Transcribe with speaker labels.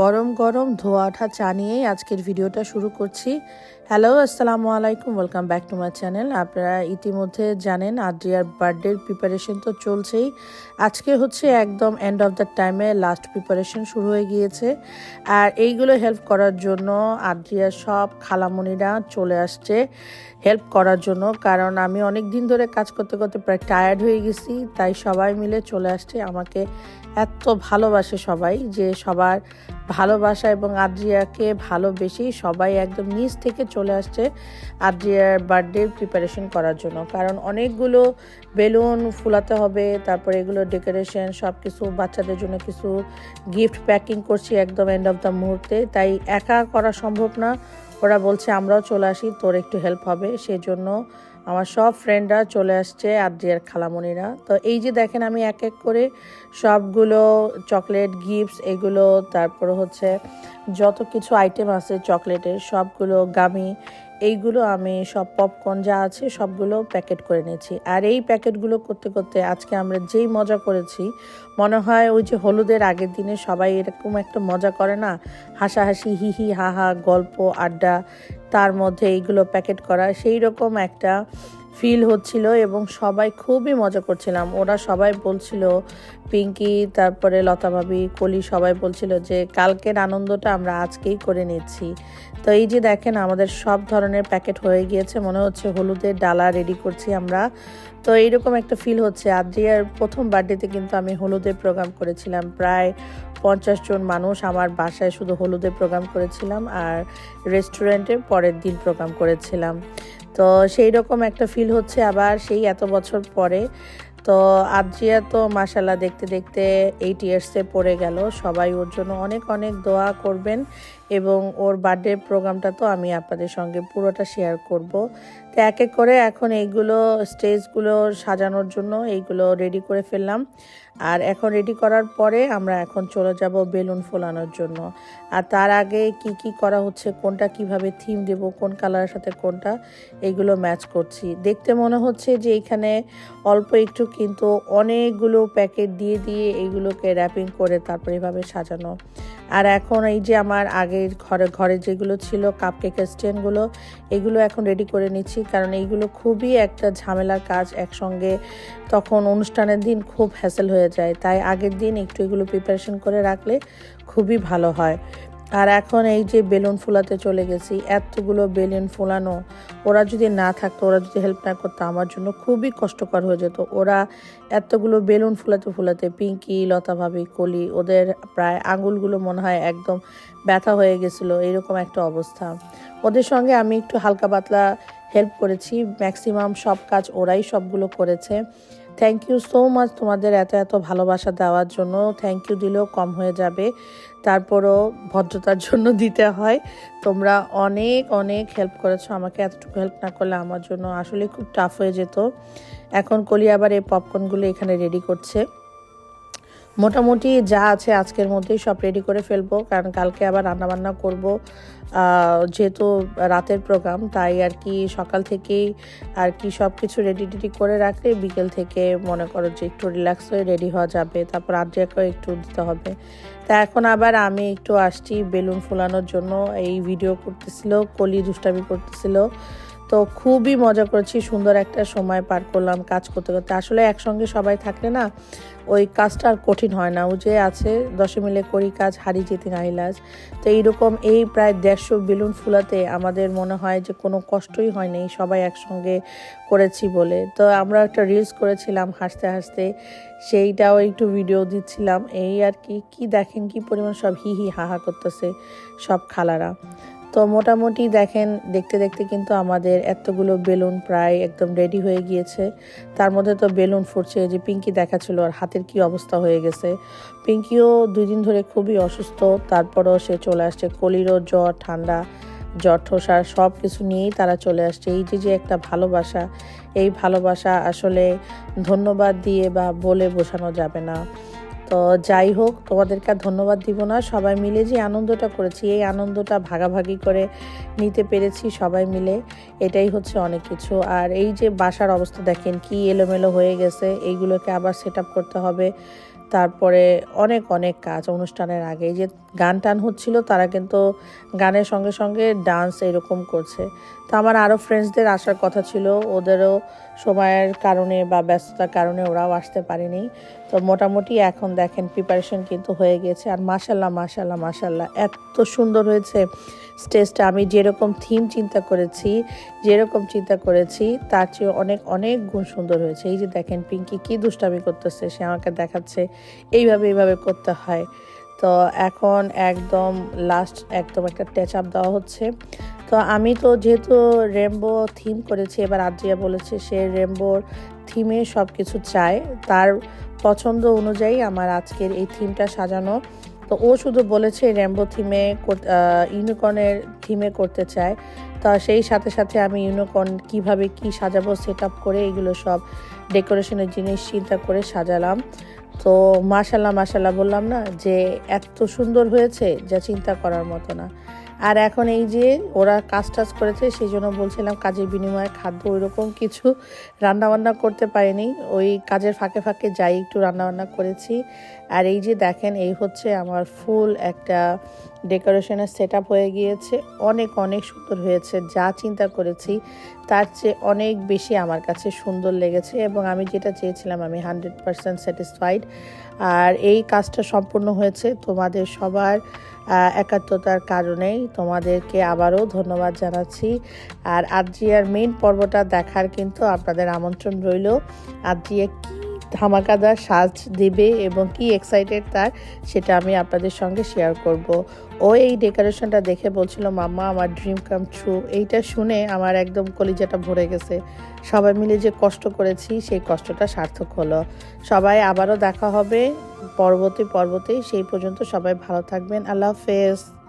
Speaker 1: গরম গরম ধোয়া ওঠা চা নিয়েই আজকের ভিডিওটা শুরু করছি। হ্যালো আসসালামু আলাইকুম welcome back to my channel আপনারা ইতিমধ্যে জানেন, আদ্রিয়ার বার্থডের প্রিপারেশন তো চলছেই। আজকে হচ্ছে একদম এন্ড অফ দ্য টাইমে লাস্ট প্রিপারেশন শুরু হয়ে গিয়েছে। আর এইগুলো হেল্প করার জন্য আদ্রিয়ার সব খালামণিরা চলে আসছে হেল্প করার জন্য। কারণ আমি অনেক দিন ধরে কাজ করতে করতে প্রায় টায়ার্ড হয়ে গেছি, তাই সবাই মিলে চলে আসছে। আমাকে এত ভালোবাসে সবাই যে সবার ভালোবাসা এবং আদ্রিয়াকে ভালোবেসেই সবাই একদম নিচ থেকে চলে আসছে আদ্রিয়ার বার্থডের প্রিপারেশন করার জন্য। কারণ অনেকগুলো বেলুন ফুলাতে হবে, তারপরে এগুলো ডেকোরেশন সব কিছু বাচ্চাদের জন্য কিছু গিফট প্যাকিং করছি একদম এন্ড অফ দ্য মুহূর্তে। তাই একা করা সম্ভব না। ওরা বলছে, আমরাও চলে আসি, তোর একটু হেল্প হবে। সেজন্য আমার সব ফ্রেন্ডরা চলে আসছে আদ্রিয়ার খালামণিরা। তো এই যে দেখেন আমি এক এক করে সবগুলো চকলেট গিফটস এগুলো, তারপর হচ্ছে যত কিছু আইটেম আছে চকলেটের সবগুলো গামি এইগুলো আমি সব পপকর্ন যা আছে সবগুলো প্যাকেট করে নিয়েছি। আর এই প্যাকেটগুলো করতে করতে আজকে আমরা যেই মজা করেছি, মনে হয় ওই যে হলুদের আগের দিনে সবাই এরকম একটা মজা করে না? হাসাহাসি, হি হি, হা হা, গল্প, আড্ডা, তার মধ্যে এইগুলো প্যাকেট করা সেই রকম একটা ফিল হচ্ছিল এবং সবাই খুবই মজা করছিলাম। ওরা সবাই বলছিল, পিঙ্কি, তারপরে লতা ভাবি কলি সবাই বলছিল যে, কালকের আনন্দটা আমরা আজকেই করে নিচ্ছি। তো এই যে দেখেন, আমাদের সব ধরনের প্যাকেট হয়ে গিয়েছে, মনে হচ্ছে হলুদের ডালা রেডি করছি আমরা। তো এইরকম একটা ফিল হচ্ছে। আদ্রিয়ার প্রথম বার্থডেতে কিন্তু আমি হলুদের প্রোগ্রাম করেছিলাম। প্রায় পঞ্চাশ জন মানুষ আমার বাসায় শুধু হলুদের প্রোগ্রাম করেছিলাম আর রেস্টুরেন্টে পরের দিন প্রোগ্রাম করেছিলাম। তো সেই রকম একটা ফিল হচ্ছে আবার সেই এত বছর পরে। তো আদ্রিয়া তো মাসাল্লাহ দেখতে দেখতে এইট ইয়ার্সে পড়ে গেল। সবাই ওর জন্য অনেক অনেক দোয়া করবেন এবং ওর বার্থডে প্রোগ্রামটা তো আমি আপনাদের সঙ্গে পুরোটা শেয়ার করব। তো এক এক করে এখন এইগুলো স্টেজগুলো সাজানোর জন্য এইগুলো রেডি করে ফেললাম। আর এখন রেডি করার পরে আমরা এখন চলে যাব বেলুন ফোলানোর জন্য। আর তার আগে কি কি করা হচ্ছে, কোনটা কীভাবে থিম দেব, কোন কালারের সাথে কোনটা এইগুলো ম্যাচ করছি। দেখতে মনে হচ্ছে যে এখানে অল্প একটু কিন্তু অনেকগুলো প্যাকেট দিয়ে দিয়ে এইগুলোকে র্যাপিং করে তারপরে এভাবে সাজানো। আর এখন এই যে আমার আগের ঘরে ঘরে যেগুলো ছিল কাপ কেকের স্টেনগুলো এগুলো এখন রেডি করে নিচ্ছি। কারণ এইগুলো খুবই একটা ঝামেলার কাজ। একসঙ্গে তখন অনুষ্ঠানের দিন খুব হ্যাসেল হয়ে যায়। তাই আগের দিন একটু এগুলো প্রিপারেশন করে রাখলে খুবই ভালো হয়। আর এখন এই যে বেলুন ফুলাতে চলে গেছি, এতগুলো বেলুন ফুলানো, ওরা যদি না থাকতো, ওরা যদি হেল্প না করতো, আমার জন্য খুবই কষ্টকর হয়ে যেত। ওরা এতগুলো বেলুন ফুলাতে ফুলাতে পিঙ্কি, লতা ভাবি, কলি, ওদের প্রায় আঙুলগুলো মনে হয় একদম ব্যথা হয়ে গেছিল, এরকম একটা অবস্থা। ওদের সঙ্গে আমি একটু হালকা পাতলা হেল্প করেছি ম্যাক্সিমাম সব কাজ ওরাই সবগুলো করেছে। থ্যাংক ইউ সো মাচ তোমাদের এত এত ভালোবাসা দেওয়ার জন্য। থ্যাংক ইউ দিলেও কম হয়ে যাবে। তারপরও ভদ্রতার জন্য দিতে হয়। তোমরা অনেক অনেক হেল্প করেছ। আমাকে এতটুকু হেল্প না করলে আমার জন্য আসলে খুব টাফ হয়ে যেত। এখন কলি আবার এই পপকর্নগুলো এখানে রেডি করছে। মোটামুটি যা আছে আজকের মধ্যেই সব রেডি করে ফেলব, কারণ কালকে আবার রান্নাবান্না করব। যেহেতু রাতের প্রোগ্রাম তাই আর কি সকাল থেকেই আর কি সব কিছু রেডি টেডি করে রাখলে বিকেল থেকে মনে করো যে একটু রিল্যাক্স হয়ে রেডি হওয়া যাবে, তারপর আদ্রিয়াকেও একটু দিতে হবে। তা এখন আবার আমি একটু আসছি বেলুন ফোলানোর জন্য, এই ভিডিও করতেছিল, কলি দুষ্টামি করতেছিল। তো খুবই মজা করেছি, সুন্দর একটা সময় পার করলাম কাজ করতে করতে। আসলে একসঙ্গে সবাই থাকলে না, ওই কাজটা আর কঠিন হয় না। ও যে আছে, দশে মিলে করি কাজ, হারি যেতে নাইলাজ তো এইরকম এই প্রায় দেড়শো বেলুন ফুলাতে আমাদের মনে হয় যে কোনো কষ্টই হয়নি সবাই একসঙ্গে করেছি বলে। তো আমরা একটা রিলস করেছিলাম হাসতে হাসতে, সেইটাও একটু ভিডিও দিচ্ছিলাম। এই আর কি কি দেখেন, কি পরিমাণ সব হি হি হাহা করতেছে সব খালারা। তো মোটামুটি দেখেন, দেখতে দেখতে কিন্তু আমাদের এতগুলো বেলুন প্রায় একদম রেডি হয়ে গিয়েছে। তার মধ্যে তো বেলুন ফুটছে যে পিঙ্কি দেখাচ্ছিল আর হাতের কি অবস্থা হয়ে গেছে। পিঙ্কিও দুই দিন ধরে খুবই অসুস্থ, তারপরও সে চলে আসছে কলিরও জ্বর, ঠান্ডা, জ্বর ঠোসা সব কিছু নিয়েই তারা চলে আসছে। এই যে যে একটা ভালোবাসা, এই ভালোবাসা আসলে ধন্যবাদ দিয়ে বা বলে বোঝানো যাবে না। তো যাই হোক, তোমাদেরকে ধন্যবাদ দিব না। সবাই মিলে যে আনন্দটা করেছি, এই আনন্দটা ভাগাভাগি করে নিতে পেরেছি সবাই মিলে। এটাই হচ্ছে অনেক কিছু। আর এই যে বাসার অবস্থা দেখেন, কি এলোমেলো হয়ে গেছে। এইগুলোকে আবার সেট করতে হবে। তারপরে অনেক অনেক কাজ অনুষ্ঠানের আগে। যে গান টান হচ্ছিল, তারা কিন্তু গানের সঙ্গে সঙ্গে ডান্স এরকম করছে। তো আমার আরও ফ্রেন্ডসদের আসার কথা ছিল, ওদেরও সময়ের কারণে বা ব্যস্ততার কারণে ওরাও আসতে পারেনি। তো মোটামুটি এখন দেখেন প্রিপারেশন কিন্তু হয়ে গেছে। আর মাসাল্লাহ মাসাল্লাহ মাসাল্লাহ এত সুন্দর হয়েছে। স্টেজটা আমি যেরকম থিম চিন্তা করেছি, যেরকম চিন্তা করেছি, তার চেয়ে অনেক অনেক গুণ সুন্দর হয়েছে। এই যে দেখেন পিঙ্কি কি দুষ্টামি করতেছে, সে আমাকে দেখাচ্ছে, এইভাবে এইভাবে করতে হয়। তো এখন একদম লাস্ট একদম একটা টাচ আপ দেওয়া হচ্ছে। তো আমি তো যেহেতু রেমবো থিম করেছি, এবার আদ্রিয়া বলেছে সে রেমবোর থিমে সব কিছু চায়। তার পছন্দ অনুযায়ী আমার আজকের এই থিমটা সাজানো। তো ও শুধু বলেছে র্যাম্বো থিমে ইউনিকর্নের থিমে করতে চায়। তা সেই সাথে সাথে আমি ইউনিকর্ন কীভাবে কি সাজাবো সেট আপ করে এগুলো সব ডেকোরেশনের জিনিস চিন্তা করে সাজালাম। তো মাশাল্লাহ মাশাল্লাহ বললাম না যে, এত সুন্দর হয়েছে, যা চিন্তা করার মতো না। আর এখন এই যে ওরা কাজ টাজ করেছে, সেই জন্য বলছিলাম কাজের বিনিময়ে খাদ্য ওইরকম কিছু রান্নাবান্না করতে পারিনি। ওই কাজের ফাঁকে ফাঁকে যাই, একটু রান্নাবান্না করেছি। আর এই যে দেখেন, এই হচ্ছে আমার ফুল একটা ডেকোরেশনের সেট হয়ে গিয়েছে। অনেক অনেক সুন্দর হয়েছে। যা চিন্তা করেছি, তার চেয়ে অনেক বেশি আমার কাছে সুন্দর লেগেছে এবং আমি যেটা চেয়েছিলাম, আমি হান্ড্রেড পারসেন্ট স্যাটিসফাইড। আর এই কাজটা সম্পূর্ণ হয়েছে তোমাদের সবার একাত্মতার কারণেই। তোমাদেরকে আবারও ধন্যবাদ জানাচ্ছি। আর আদ্রিয়ার মেইন পর্বটা দেখার কিন্তু আপনাদের আমন্ত্রণ রইল। আদ্রিয়া কি ধামাকাদার সাজ দেবে এবং কি এক্সাইটেড তার, সেটা আমি আপনাদের সঙ্গে শেয়ার করব। ও এই ডেকোরেশনটা দেখে বলছিল, মাম্মা, আমার ড্রিম কাম ট্রু এইটা শুনে আমার একদম কলিজাটা ভরে গেছে। সবাই মিলে যে কষ্ট করেছি, সেই কষ্টটা সার্থক হলো। সবাই আবারও দেখা হবে পরবর্তী পর্বতেই। সেই পর্যন্ত সবাই ভালো থাকবেন। আল্লাহ হাফেজ।